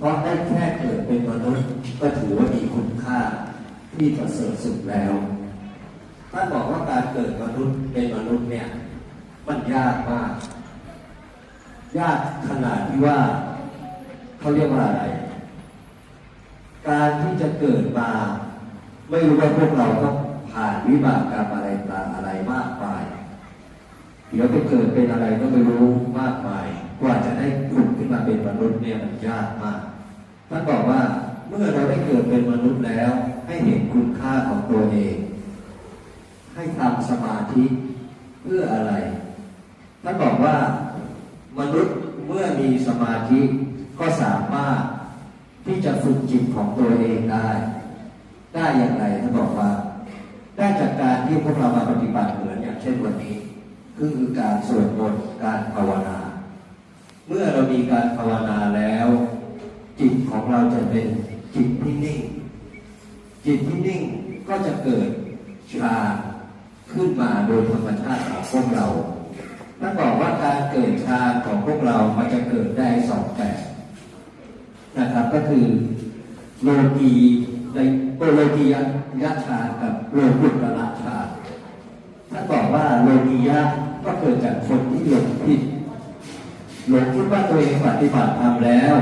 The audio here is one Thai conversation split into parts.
เพราะได้แค่เกิดเป็นมนุษย์ก็ถือว่ามีคุณค่าที่ประเสริฐสุดแล้วท่านบอกว่าการเกิดมนุษย์เป็นมนุษย์เนี่ย มันยากมาก ยากขนาดที่ว่าเขาเรียกว่าอะไร การที่จะเกิดมา ไม่รู้ว่าพวกเราต้องผ่านวิบากกรรมอะไรต่างอะไรมากมายเดี๋ยวไปเกิดเป็นอะไรก็ไม่รู้มากมาย กว่าจะได้ผุดขึ้นมาเป็นมนุษย์เนี่ยมันยากมาก ท่านบอกว่าเมื่อเราได้เกิดเป็นมนุษย์แล้ว ให้เห็นคุณค่าของตัวเอง ให้ทำสมาธิเพื่ออะไร ท่านบอกว่ามนุษย์เมื่อมีสมาธิก็สามารถที่จะฝึกจิตของตัวเองได้ ได้อย่างไรท่านบอกว่า ได้จากการที่พวกเรามาปฏิบัติเหมือนอย่างเช่นวันนี้คือการสวดมนต์การภาวนา เมื่อเรามีการภาวนาแล้ว ของเราจะเป็นจิตที่นิ่ง จิตที่นิ่งก็จะเกิดฌาขึ้นมาโดยธรรมชาติของพวกเราท่านบอกว่าการเกิดฌาของพวกเรา มันจะเกิดได้สองแบบนะครับ ก็คือโลกีในโลกียะฌากับโลกุตระฌานท่านบอกว่าโลกียะก็เกิดจากคนที่หลงผิดหลงคิดว่าตัวเองปฏิบัติธรรมแล้ว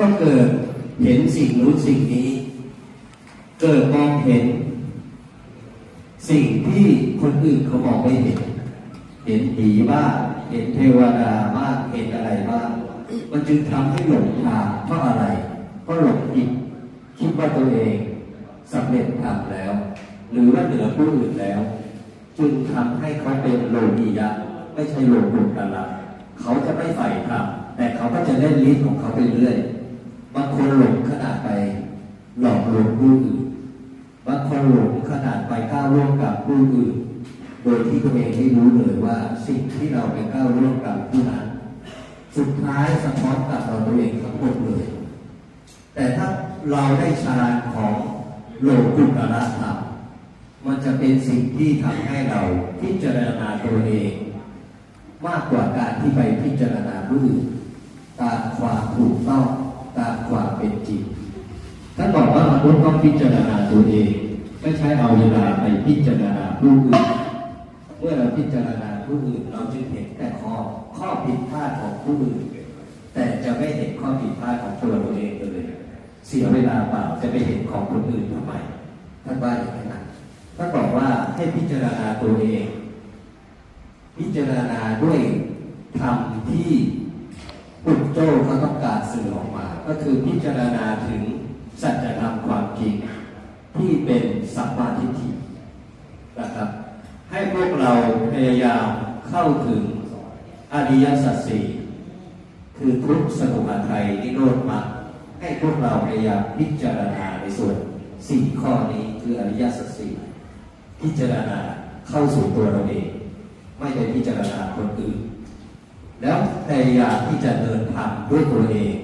ก็เกิดเห็นสิ่งนู้สิ่งนี้ เกิดมองเห็น สิ่งที่คนอื่นเขามองไม่เห็น เห็นผีบ้างเห็นเทวดาบ้างเห็นอะไรบ้างมันจึงทำให้หลงทางเพราะอะไร เพราะหลงผิดคิดว่าตัวเองสำเร็จทำแล้ว หรือว่าเหนือผู้อื่นแล้ว จึงทำให้เขาเป็นโลกียะไม่ใช่โลกุตระเขาจะไม่ใฝ่ธรรมแต่เขาก็จะเล่นลิ้นของเขาไปเรื่อย บางคนหลงขนาดไปหลอกลวงผู้อื่น บางคนหลงขนาดไปก้าวร่วมกับผู้อื่น โดยที่ตัวเองไม่รู้เลยว่าสิ่งที่เราไปก้าวร่วมกับผู้นั้น สุดท้ายสะท้อนกลับเราตัวเองทั้งหมดเลย แต่ถ้าเราได้ฌานของโลกุตระธรรมมันจะเป็นสิ่งที่ทำให้เราพิจารณาตัวเอง มากกว่าการที่ไปพิจารณาผู้อื่นตามความถูกต้อง ตามความเป็นจริงท่านบอกว่ามนุษย์ต้องพิจารณาตัวเอง ไม่ใช่เอาเวลาไปพิจารณาผู้อื่น เมื่อเราพิจารณาผู้อื่นเราจึงเห็นแต่ข้อข้อผิดพลาดของผู้อื่น แต่จะไม่เห็นข้อผิดพลาดของตัวเราเองเลย เสียเวลาเปล่าจะไปเห็นของคนอื่นทำไมท่านว่าอย่างนั้นท่านบอกว่าให้พิจารณาตัวเอง พิจารณาด้วยธรรมที่ ปุจโจ้เขาต้องการสื่อออกมา ก็คือพิจารณาถึงสัจธรรมความจริงที่เป็นสัมมาทิฏฐินะครับ ให้พวกเราพยายามเข้าถึงอริยสัจสี่คือทุกสมุทัยนิโรธมรรคให้พวกเราพยายามพิจารณาในส่วนสี่ข้อนี้คืออริยสัจสี่พิจารณาเข้าสู่ตัวเราเอง ไม่ไปพิจารณาคนอื่น แล้วพยายามที่จะเดินทางด้วยตัวเอง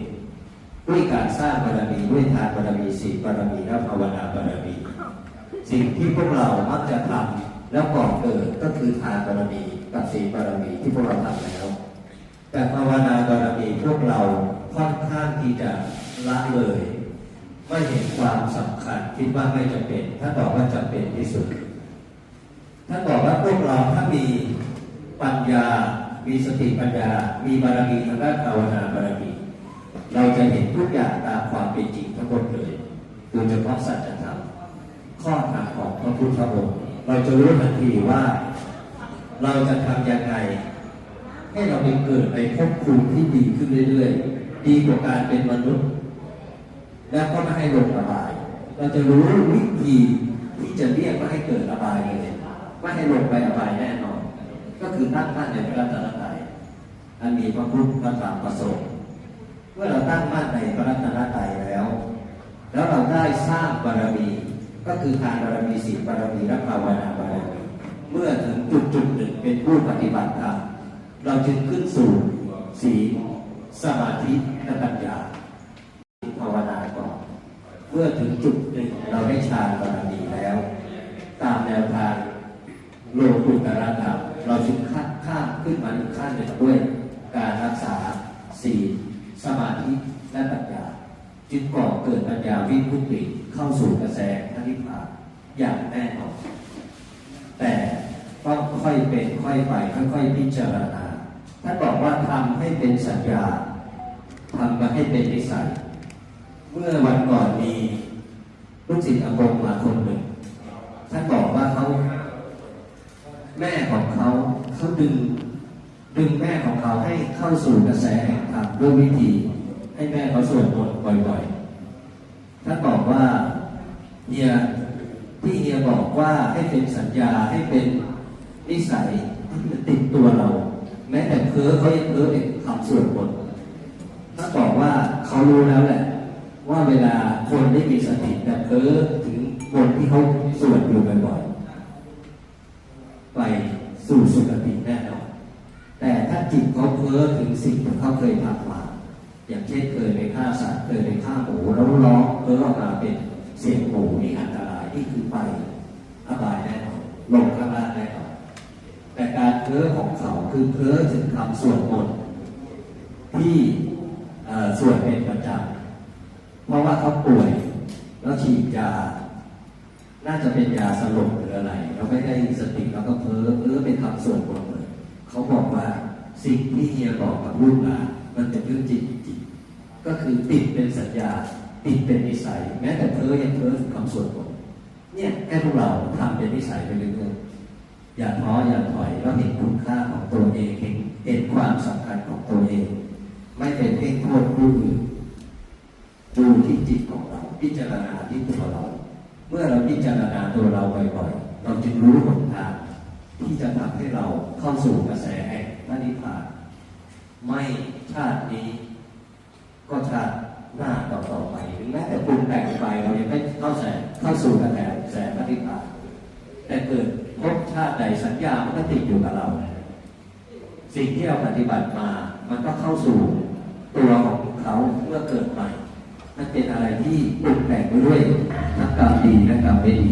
ด้วยการสร้างบารมีด้วยทานบารมีศีลบารมีและภาวนาบารมี สิ่งที่พวกเรามักจะทำแล้วก่อนเกิดก็คือทานบารมีกับศีลบารมีที่พวกเราทำแล้ว แต่ภาวนาบารมีพวกเราค่อนข้างที่จะละเลยไม่เห็นความสำคัญคิดว่าไม่จำเป็นถ้าบอกว่าจำเป็นที่สุดท่านบอกว่าพวกเราถ้ามีปัญญา มีสติปัญญา มีบารมีทางด้านภาวนาบารมี เราจะเห็นทุกอย่างตามความเป็นจริงทั้งหมดเลยโดยเฉพาะสัจธรรมข้อธรรมของพระพุทธองค์เราจะรู้ทันทีว่า เราจะทำยังไง ให้เราไปเกิดในภพภูมิที่ดีขึ้นเรื่อยๆ ดีกว่าการเป็นมนุษย์ แล้วก็ไม่ให้ลงระบาย เราจะรู้วิธีที่จะเรียกว่าให้เกิดระบายเลยไม่ให้ลงไประบายแน่นอน ก็คือตั้งมั่นในพระรัตนตรัยอันมีพระพุทธพระธรรมพระสงฆ์เมื่อเราตั้งมั่นในพระรัตนตรัยแล้ว แล้วเราได้สร้างบารมี ก็คือทานบารมีศีลบารมีและภาวนาบารมีเมื่อถึงจุดจุดหนึ่งเป็นผู้ปฏิบัติธรรมเราจึงขึ้นสู่ศีลสมาธิและปัญญาภาวนาก่อนเมื่อถึงจุดหนึ่งเราได้ฌานบารมีแล้ว ตามแนวทางโลกุตระธรรม เราจึงข้ามข้ามขึ้นมาอีกขั้นหนึ่งด้วยการรักษาศีลสมาธิและปัญญาจึงก่อเกิดปัญญาวิมุตติเข้าสู่กระแสพระนิพพานอย่างแน่นอนแต่ต้องค่อยเป็นค่อยไปค่อยๆพิจารณาท่านบอกว่าทำให้เป็นสัญญาทำมาให้เป็นนิสัย เมื่อวันก่อนมีลูกศิษย์อากงมาคนหนึ่งท่านบอกว่าเขา แม่ของเขาเขาดึงดึงแม่ของเขาให้เข้าสู่กระแสแห่งธรรมด้วยวิธี ให้แม่เขาสวดมนต์บ่อยๆท่านบอกว่าเฮียที่เฮียบอกว่าให้เป็นสัญญาให้เป็นนิสัยให้มันติดตัวเรา แม้แต่เพ้อเขายังเพ้อเป็นคำสวดมนต์ท่านบอกว่าเขารู้แล้วแหละ ว่าเวลาคนได้มีสติแต่เพ้อถึงบนที่เขาสวดอยู่บ่อยๆ ไปสู่สุคติแน่นอนแต่ถ้าจิตเขาเพ้อถึงสิ่งที่เขาเคยทำมาอย่างเช่นเคยไปฆ่าสัตว์เคยไปฆ่าหมูแล้วร้องเพ้อออกมาเป็นเสียงหมูนี่อันตรายนี่คือไปอบายแน่นอนลงข้างล่างแน่นอนแต่การเพ้อของเขาคือเพ้อถึงคำสวดมนต์ที่เอ่อสวดเป็นประจำเพราะว่าเขาป่วยแล้วฉีดยา น่าจะเป็นยาสลบหรืออะไร เราไม่ได้สติเราก็เพ้อเพ้อเป็นคำส่วดมนเลยเขาบอกว่าสิ่งที่เฮียบอกกับลูกหลานมันเป็นเรื่องจริงจริงก็คือติดเป็นสัญญา ติดเป็นนิสัย แม้แต่เพ้อยังเพ้อถึงคำส่วดมนเนี่ยแค่พวกเราทำเป็นนิสัยไปเรื่อยๆอย่าท้ออย่าถอยแล้วเห็นคุณค่าของตัวเองเห็นเห็นความสำคัญของตัวเอง ไม่เป็นเพ่งโทษผู้อื่นดูที่จิตของเราพิจารณาที่ตัวเรา เมื่อเราพิจารณาตัวเราบ่อยๆ เราจึงรู้หนทางที่จะทำให้เราเข้าสู่กระแสแห่งพระนิพพาน ไม่ชาตินี้ ก็ชาติหน้าต่อๆไปถึงแม้แต่ปรุงแต่งไปเรายังไม่เข้าแสเข้าสู่กระแสแสงพระนิพพาน แต่เกิดพบชาติใดสัญญามันก็ติดอยู่กับเรา สิ่งที่เราปฏิบัติมา มันก็เข้าสู่ตัวของเขาเมื่อเกิดใหม่ มันเป็นอะไรที่ปรุงแต่งไปด้วยทั้งกรรมดีและกรรมไม่ดี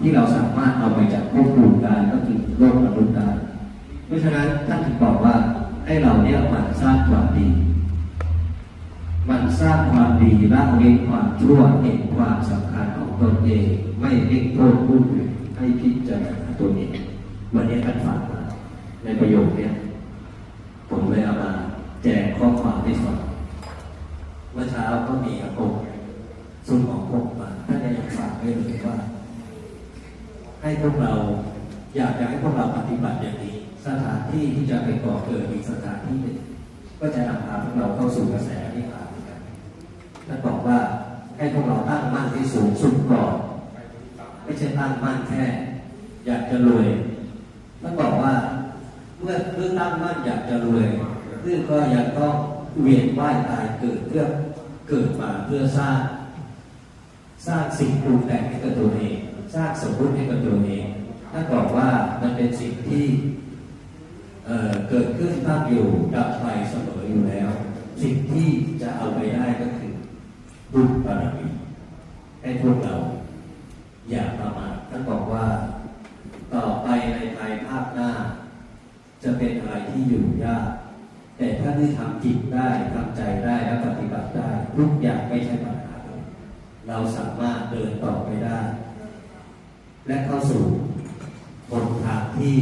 ที่เราสามารถเอาไปจากภพภูมิได้ก็คือโลกมนุษย์ได้เพราะฉะนั้นท่านถึงบอกว่าให้เราเนี่ยมันสร้างความดี มันสร้างความดีละเว้นความชั่วเห็นความสำคัญของตนเอง ไม่เล่งโทษผู้อื่นให้พิจารณาตัวเองวันนี้ท่านฝากมาในประโยคเนี้ยผมเลยเอามาแจกข้อความที่ฟัง เมื่อเช้าก็มีอากงซุ่มของผมมาท่านยังฝากไว้เลยว่า ให้พวกเราอยากจะให้พวกเราปฏิบัติอย่างนี้ สถานที่ที่จะไปก่อเกิดอีกสถานที่หนึ่งก็จะนำพาพวกเราเข้าสู่กระแสนิพพานกันท่านบอกว่าให้พวกเราตั้งมั่นที่สูงสุดก่อนไม่ใช่ตั้งมั่นแค่ อยากจะรวยท่านบอกว่าเมื่อเมื่อตั้งมั่นอยากจะรวยเพื่อก็ยังต้องเวียนว่ายตายเกิดเพื่อ เกิดมาเพื่อสร้างสร้างสิ่งปรุงแต่งให้กับตัวเอง สร้างสมมติให้กับตัวเองท่านบอกว่ามันเป็นสิ่งที่เเกิดขึ้นตั้งอยู่ดับไปเสมออยู่แล้ว สิ่งที่จะเอาไปได้ก็คือบุญบารมีให้พวกเรา อย่าประมาทท่านบอกว่าต่อไปในภายภาคหน้า จะเป็นอะไรที่อยู่ยาก แต่ถ้าที่ทำจิตได้ทำใจได้และปฏิบัติได้ ทุกอย่างไม่ใช่ปัญหา เราสามารถเดินต่อไปได้ และเข้าสู่บนทางที่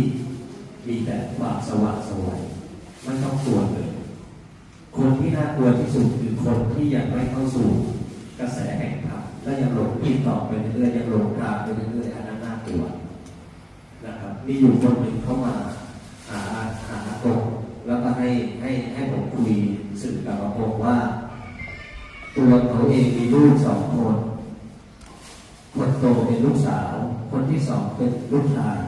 มีแต่ความสว่างสวยไม่ต้องกลัวเลยคนที่น่ากลัวที่สุดคือคนที่ยังไม่เข้าสู่กระแสแห่งธรรมและยังหลงผิดต่อไปเรื่อยยังหลงทางไปเรื่อยอันนั้นน่ากลัวนะครับมีอยู่คนหนึ่งเข้ามาหาหาตรงแล้วก็ให้ให้ให้ผมคุย สื่อกับผมว่า ตัวเขาเองมีลูกสองคน คนโตเป็นลูกสาว คนที่สองเป็นลูกชาย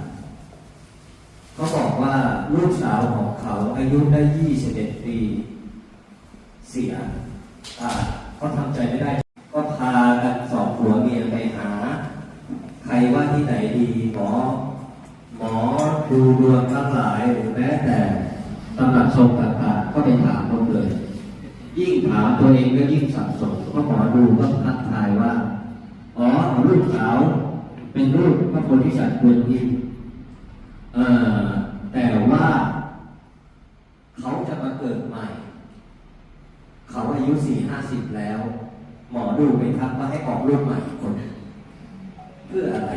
เขาบอกว่าลูกสาวของเขาอายุได้21ปีเสียอ่าเขาทำใจไม่ได้ ก็พากันสองผัวเมียไปหา ใครว่าที่ไหนดีหมอ หมอดูดวงทั้งหลายหรือแม้แต่ำหนักทรงต่างๆก็ไปถามหมดเลย ยิ่งถาม ตัวเองก็ยิ่งสับสนเพราะหมอดูก็ทักทายว่า อ๋อลูกสาวเป็นลูกพระโพธิสัตว์ควรอินเอ่อแต่ว่า เขาจะมาเกิดใหม่ เขาอายุสี่ห้าสิบแล้ว หมอดูไปทักว่าให้ออกลูกใหม่คน เพื่ออะไร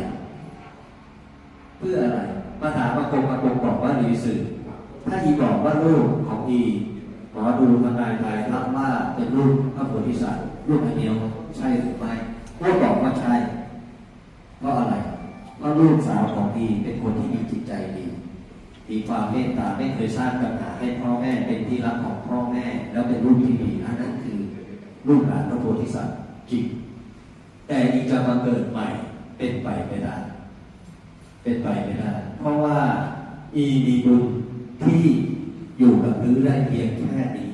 เพื่ออะไรมาถามอากงอากงบอกว่าดีสื่อถ้าอีบอกว่าลูกของอีหมอดูทำนายทายทักว่าเป็นลูกพระโพ ธิสัตว์ลูกอันเดียวใช่หรือไม่ก็บอกว่าใช่เพราะอะไรเพราะลูกสาวของอีเป็นคนที่มีจิตใจดีมีความเมตตาไม่เคยสร้างปัญหาให้พ่อแม่เป็นที่รักของพ่อแม่ แล้วเป็นลูกที่ดีอันนั้นคือลูกหลานพระโพธิสัตว์จริงแต่อีกจะมาเกิดใหม่เป็นไปไม่ได้เป็นไปไม่ได้เพราะว่าอีมีบุญที่อยู่กับรื้อได้เพียงแค่นี้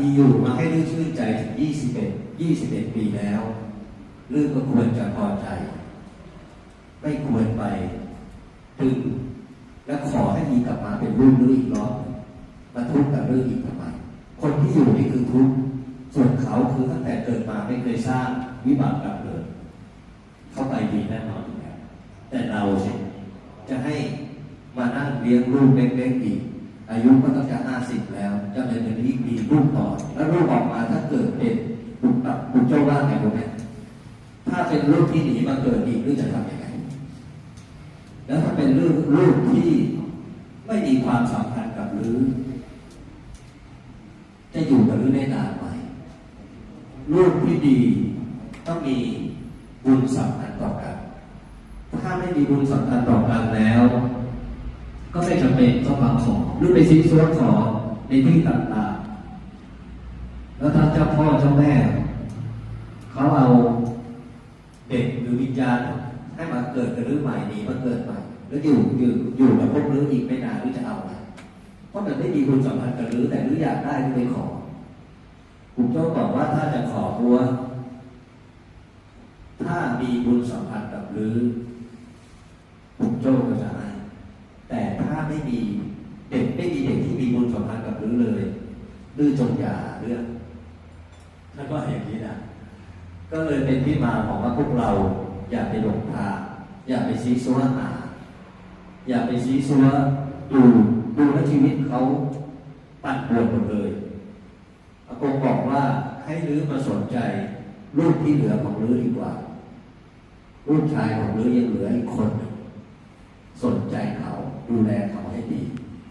บอกว่าอีอยู่มาให้รื้อชื่นใจถึง21 21 ปีแล้วรื้อก็ควรจะพอใจ ไม่ควรไปตึงและขอให้อีกลับมาเป็นลูกรื้ออีกรอบมาทุกข์กับรื้ออีกทำไมคนที่อยู่นี่คือทุกข์ส่วนเขาคือตั้งแต่เกิดมาไม่เคยสร้างวิบากกรรมเลยเข้าไปดีแน่นอนอยู่แล้วแต่เราสิจะให้มานั่งเลี้ยงลูกเล็กๆอีก อายุก็ต้องจะห้าสิบแล้วจะเป็นอย่างนี้มีลูกต่อ แล้วลูกออกมาถ้าเกิดเป็นบุกตับบุกเจ้าว่าไงรู้ไหมถ้าเป็นลูกที่หนีมาเกิดอีกลูกจะทำยังไง แล้วถ้าเป็นลูกลูกที่ไม่มีความสัมพันธ์กับลือจะอยู่กับลือได้นานไหมลูกที่ดีต้องมีบุญสัมพันธ์ต่อกัน ถ้าไม่มีบุญสัมพันธ์ต่อกันแล้ว ก็ไม่จำเป็นต้องมาขอหรือไปซีซัวขอในที่ต่างๆแล้วถ้าเจ้าพ่อเจ้าแม่ เขาเอาเด็กหรือวิญญาณให้มาเกิดกับรื้อใหม่หนีมาเกิดใหม่ แล้วอยู่อยู่อยู่กับพวกรื้ออีกไม่นานหรือจะเอาอะไรเพราะมันไม่มีบุญสัมพันธ์กับรื้อแต่รื้ออยากได้ก็ไปขอผมเจ้าบอกว่าถ้าจะขอบัวถ้ามีบุญสัมพันธ์กับลื้อผมโจ้ก็จะให้แต่ถ้าไม่มีเด็กไม่มีเด็กที่มี บุญสัมพันธ์กับลือเลยลือจงอย่าเรื่องท่านว่าอย่างนี้นะก็เลยเป็นที่มาของว่าพวกเราอย่าไปหลงทางอย่าไปซีซัวหาอย่าไปซีซัวดูดูแลชีวิตเขาปั่นป่วนหมดเลยอากงบอกว่าให้ลื้อมาสนใจลูกที่เหลือของลื้อดีกว่าลูกชายของลื้อยังเหลืออีกคน สนใจเขาดูแลเขาให้ดี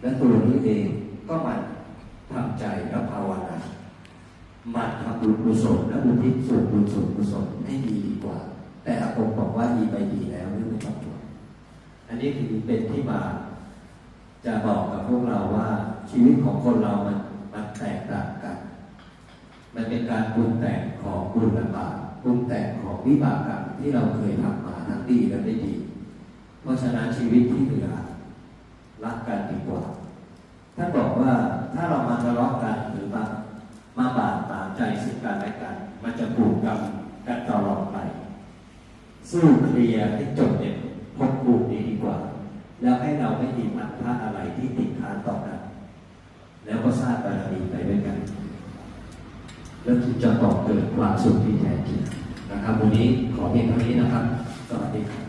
และตัวลื้อเอง ก็มันทำใจและภาวนามันทำบุญกุศลและบุญทิศส่วนบุญส่วนกุศลให้ดีดีกว่า แต่อากงบอกว่าดีไปดีแล้วไม่ต้องห่วงอันนี้คือเป็นที่มาจะบอกกับพวกเราว่าชีวิตของคนเรามันมันแตกต่างกัน มันเป็นการปรุงแต่งของบุญและบาปปรุงแต่งของวิบากกรรมที่เราเคยทำมาทั้งดีและไม่ดี เพราะฉะนั้นชีวิตที่เหลือรักกันดีกว่า ท่านบอกว่าถ้าเรามาทะเลาะกันหรือมามาบาดหมางใจซึ่งกันและกัน มันจะผูกกรรมกันตลอดไป สู้เคลียร์ให้จบเนี่ยพบผูกดีดีกว่า แล้วให้เราไม่มีพันธะอะไรที่ติดค้างต่อกัน แล้วก็สร้างบารมีไปด้วยกัน แล้วจะบอเกิดความสุขที่แท้จริงนะครับ วันนี้ขอเพียงเท่านี้นะครับสวัสดีครับ